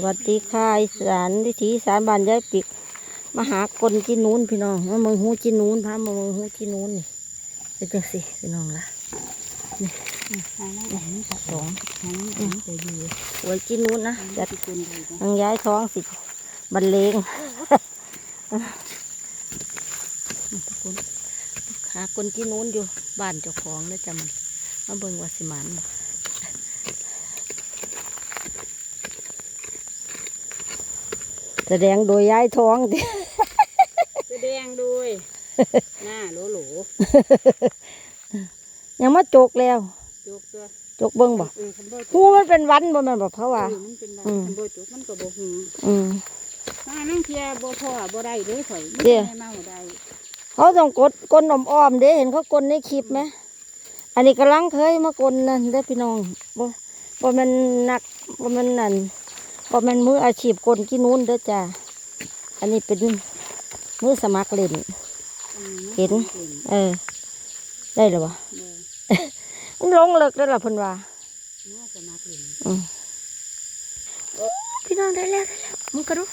สวัสดีค่ะอีสานวิถีสานบ้านยายปิกมหากลจีนูนพี่น้องมาเมืองหูจีนูนพามาเมืองหูจีนูนนี่เป็นจังสิพี่น้องละนี่สองไว้จีนูนนะจัดทางย้ายท้องสิบรรเลงหากลจีนูนอยู่บ้านเจ้าของแล้วจะมันมาเบิ่งวาสิมัน แสดงโดยย้ายท้องติแสดงด้วยหน้าโหลโหลยังมาจกแล้วจกตัวจกเบิ้งบ่เออคันบ่จหูมันเป็นวันบ่แมันบ่เพราะว่าเออมันเป็นว่าอืมคันบ่จกมันก็บ่หูอืมถ้านั่งเทียบ่พอบ่ได้เลยข่อยไม่เดี๋ยวได้เมาได้เขาต้องกดกลนอ้อมๆเด้เห็นเขากลในคลิปไหมอันนี้กำลังเคยมากลนั่นเด้อพี่น้องบ่บ่แมันหนักบ่แมันนั่น บ่แมันมืออาชีพกลกี่นู้นเด้อจ้าอันนี้เป็นมือสมัครเล่นอืมเห็น เออ ได้หรือวะเด้อมันลงเลิกได้วล่ะเพิ่นว่าเมื่อสมัครเล่นอืมพี่น้องได้แล้วได้แล้วมันกระดู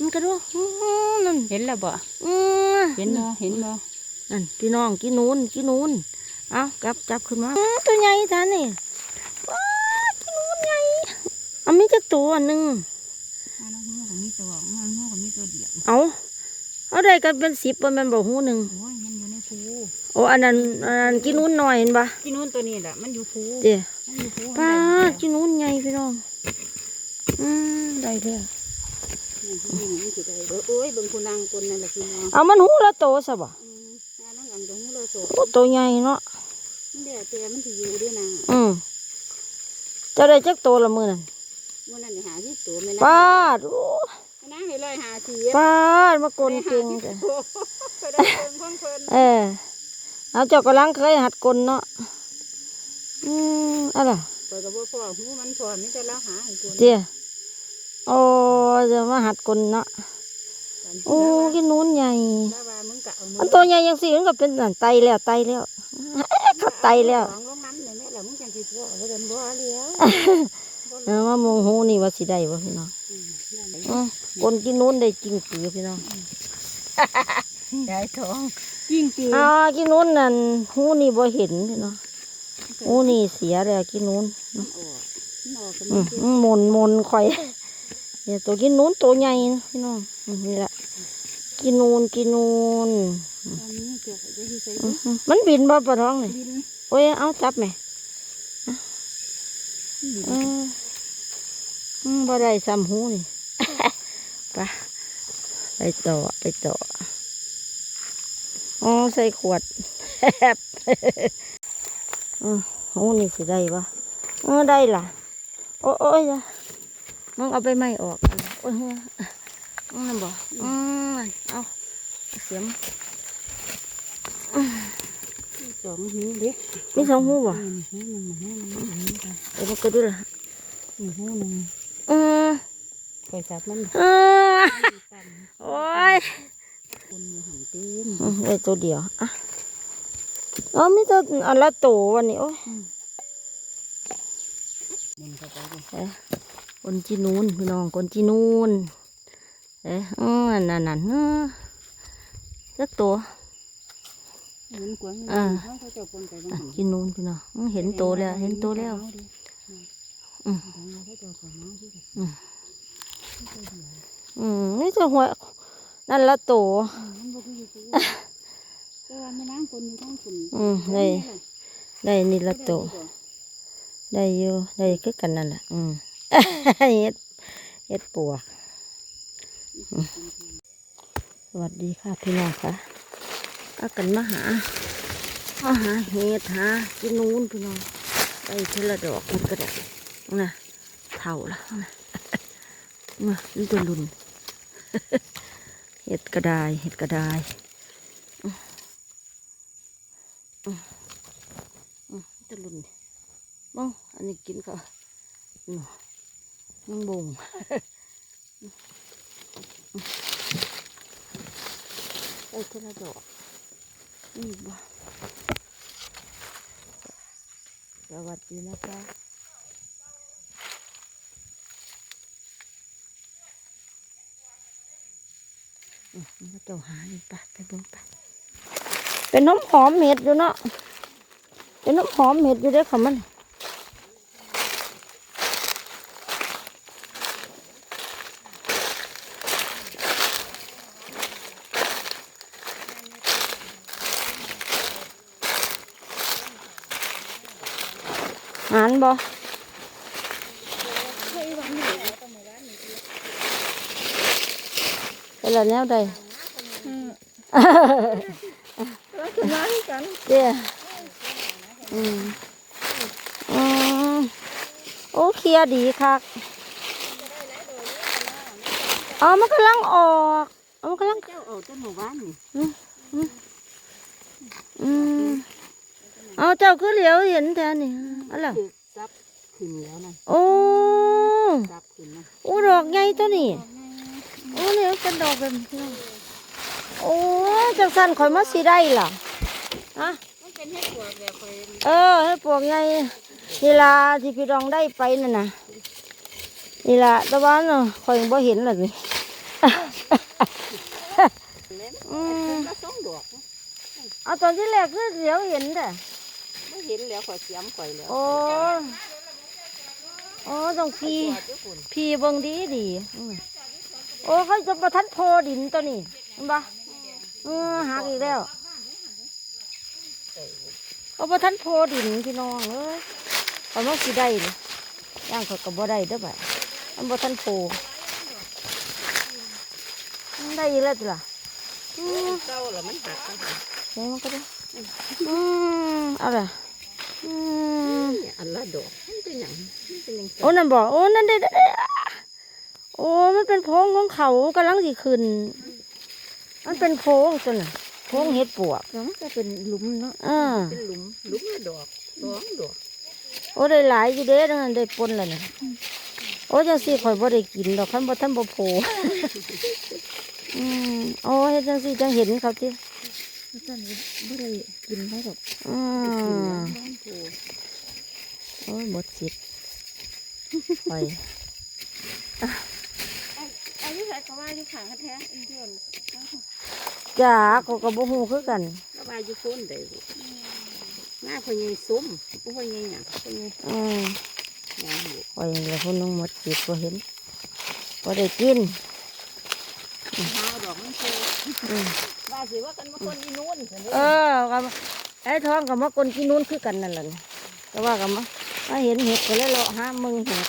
มันกระดูอื้อนั่นเห็นแล้วบ่อื้อเห็นบ่เห็นบ่นั่นพี่น้องกินนูนกินนูนเอากลับจับขึ้นมาอื้อตัวใหญ่ท่านนี่ว้ากินนูนใหญ่เอา มีจักตัวหนึ่งอ่าแล้วหูก็มีตัวมันหูก็มีตัวเดียวเอาเอาได้กันเป็นสิบบ่แมันบอกหูหนึ่งโอ้ยมันอยู่ในภูโอ้อันนั้นอันนั้นกินนูนหน่อยเห็นปะที่นู้นตัวนี้แหละมันอยู่ภูเดี๋ยวมันอยู่ภูป้ามันกินนูนใหญ่พี่น้องอืมได้แล้วได้นี่มันสิได้เด้อโอ้ยเบิ่งผู้นางคนนั่นแหละพี่น้องเอามันหูละโตซะบ่อืมอ่านั่งอันตรงหูเราโสดโอ้ตัวใหญ่เนาะมันเดี๋ยวแต่มันสิอยู่ด้วยนะอืมเจะได้จักโตละมือนั่น มื่อนั้นนี่หาที่ตัวไม่ป้านั่งดโอ้ไม่นั่งเลยลอยหาสีป้าดมากลเก่งจ้ะจ้ะเคยได้เพิ่นของเพิ่นเออเอาเจ้ากำลังเคยหัดกลเนาะอืมอะไรเปิดกับบ่พ่อหูมันพอมีแต่เราหาให้ตัวเจียโอ้จะมาหัดกลเนาะโอ้กินนู้นใหญ่แล้วว่ามึงกะเอามืมันตัวใหญ่ยังสิมันก็เป็นนั่นไตแล้วไตแล้วเขาไตแล้วของลงน้ำ เลยแม่แล้วมึงจังสิพ่อแล้วกันบ่เลี้ยวเออมามองหูนี่ว่าสิได้บ่พี่น้องอืมนั่นแหละอืมคนกินนู้นได้จริงปือพี่น้องยายทองยิ่งตีอ่ากินนู้นนั่นหูนี่บ่เห็นพี่น้องหูนี่เสียแล้วกินนู้นมันออกมันออกกันอืมอืมหมนหมนข่อยเนี่ยตัวกินนู้นตัวใหญ่นะพี่น้องอืมนี่แหละกินนูนกินนูนตอนนี้เกี่ยวกับจะสิใส่อืมอืมมันบินบ่ปลาท้องนี่ดินโอ้ยเอาจับไหมเอออืม บ่ได้ซ้ำหูนี่ไปไปต่อไปต่อ อ๋อ ใส่ขวดแฮบอืมหูนี่สิได้ปะเออได้ล่ะ โอ้โอ้ยจ้ะมึงเอาไปไม่ออกอันโอ้ยเฮ้ยอืมนั่นบ่อืมเอาเสียมสองหูเด้มีสองหูบ่อืมหูหนึ่งหูหนึ่งหูหนึ่งค่ะเดี๋ยวมันก็ดูล่ะอืมหูหนึ่ง เออไปสับมันเออโอ้ยคนอยู่หันตีนอืมได้ตัวเดียวอะเออมีตัวอันละตัววันนี้โอ้ยมันเข้าไปเลยเอ๊ะคนจีนูนพี่น้องคนจีนูนเอ๊ะเออนั่นนั่นเออสักตัวเหมือนกวางอ่าเขาเขาจะปนไปบางอะหันจีนูนพี่น้องอืมเห็นตัวแล้ว เห็นตัวแล้ว อืมเขาจะขอน้องที่แบบอืมนี่ตัวหัวนั่นละตัวอืมได้ได้นี่ละตัวได้อยู่ได้คือกันนั่นแหละอืมเฮ็ดเฮ็ดปวกสวัสดีค่ะพี่น้องค่ะเอากันมาหามาหาเห็ดหากินนู้นพี่น้องได้เทอละดอกมันก็ได้ นะเท่าละนะมานี่ตัวลุนเห็ดกระดายเห็ดกระดายอืมตะลุนมองอันนี้กินก็น้องบงไอ้เทระดอกนี่บ่สวัสดีนะคะ มมันก็เจ้าหานี่ไปไปเบิ่งไปเป็นน้ำหอมเห็ดอยู่เนาะเป็นน้ำหอมเห็ดอยู่เด้อค่ะมันหานบ่ เป็นละแนวใดแล้วคือร้านกันเดี๋ยวอืมอืมโอ้เคลียร์ดีคักอ๋อมันกำลังออกอ๋อมันกำลังเจ้าเอาแต่หมู่บ้านนี่อืมเอาเจ้าคือเหลียวเห็นแทนนี่อะไรคือซับขึ้นแล้วนะโอ้ซับขึ้นนะโอ้ดอกใหญ่ตัวนี้ โอ้เนี่ยเป็นดอกแบบนี้โอ้จังสันข่อยมาสิได้ล่ะอะมันเป็นเห็ดปวกแบบคอยเออให้ปวกใหญ่นี่ล่ะที่พี่รองได้ไปนั่นน่ะนี่ล่ะแตะวันเนาะข่อยยังบ่เห็นเลยนี่เล่นอืมก็สองดอกเอาตอนที่แรกคือเหลียวเห็นแต่ไม่เห็นแล้วข่อยเสียมข่อยแล้วโอ้โอ้ต้องพีตัวเจ้าคุณพี่เบิ่งดีดีอืม โอ้เขาจะประทันโพดินตัวนี้เห็นปะเออหักอีกแล้วเขาประทันโพดินพี่น้องเอ้ยเขาไม่สิได้เลยย่างเขาก็บ่ได้เด้อบ่ะมันประทันโพมันได้อีกแล้วจ้ะล่ะอืมเจ้าแล้วมันหักนะเดี๋ยวมันก็ได้อืมเอาล่ะอืมอันละดอกมันเป็นอย่างมันเป็นอย่างโอ้นั่นบอกโอ้นั่นเด้เด้ โอ้ มันเป็นโพรงของเขากำลังสิขึ้น มันเป็นโพรงตัวน่ะโพรงเห็ดปวกแล้วมันก็เป็นหลุมเนาะอ่าเป็นหลุมหลุมละดอกสองดอก โอ้ได้หลายอยู่เด้ดังนั้นได้ปนแล้วน่ะโอ้จังสิข่อยบ่ได้กินดอกคันบ่ทันบ่โผอืมโอ้เฮ็ดจังสิจังเห็นเขาติท่านไม่ได้กินได้หรอกอืมบ้านปูโอ้ยหมดสิทธิ์ข่อย อายุใส่ก็ว่าอยู่ข้างแท้อินเดียนจ้าเขาก็บ่ฮู้คือกันก็ว่าอยู่โคนได้ลูกงาพญายซุ้มผู้พญายหยังพญายอืมหยังอยู่ข่อยนี่ละคนนึงหมดสิทธิ์บ่เห็นบ่ได้กินหาดอกมันโตอืมว่าสิว่ากันมาคนอีนู้นสิเออกับไอ้ท้องกับมากนกินนู้นคือกันนั่นแหละนี่แต่ว่ากับมามาเห็นเห็ดก็เลยเลาะหามึงเห็ด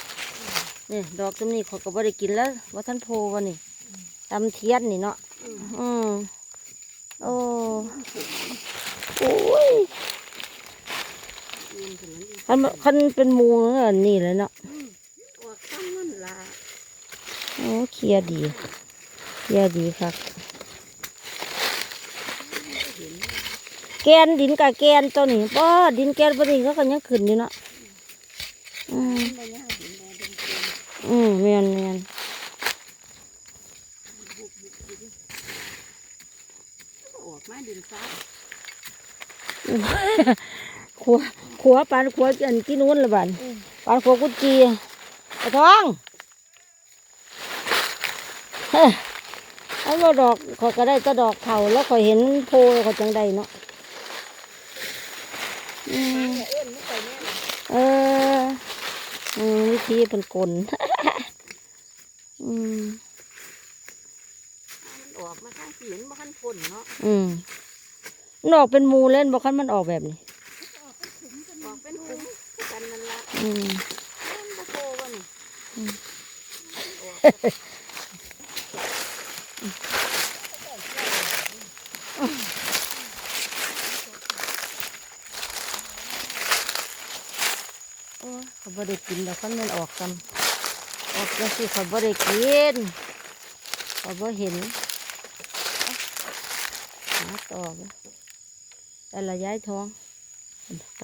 นี่ดอกจำนี้เขาก็บ่ได้กินแล้วว่าท่านโพวันนี่ตำเทียนนี่เนาะอืมโอ้โอ้ยยืนถึงนั้นอีกคันคันเป็นหมูเนี่ยนี่เลยเนาะออกข้างมันละโอ้เคลียร์ดีเคลียร์ดีครับแกนดินกับแกนตัวนี้ป้อดินแกนพอดีเขาก็ยังขึ้นอยู่เนาะอืม ไม่ยากเห็นแม่เดินเดิน อืมเมียนเมียน ออก มาดินฟ้าขัวขัวปานขัวอันที่นู้นละบันปานขัวกุจีไอ้ทองเฮ้ยเอาเราดอกเขาก็ได้แตะดอกเขาแล้วเขาเห็นโพเขาจังใดเนาะอืมเอื้อนไม่ไปเนี่ยเอออืมวิธีเป็นกลอืม มันออกมาข้างเสียนมาข้างพ่นเนาะอืมมันออกเป็นหมูเล่นบอกคันมันออกแบบนี้ออกเป็นคุ้มกันนั่นละอืมมันบ่โตวะนี่อืมออกโอ้ยเขาบ่ได้กินดอกคันมันออกกันออกจังสิเขาบ่ได้กินเขาบ่เห็นาต่อไปแต่ละย้ายท้องไป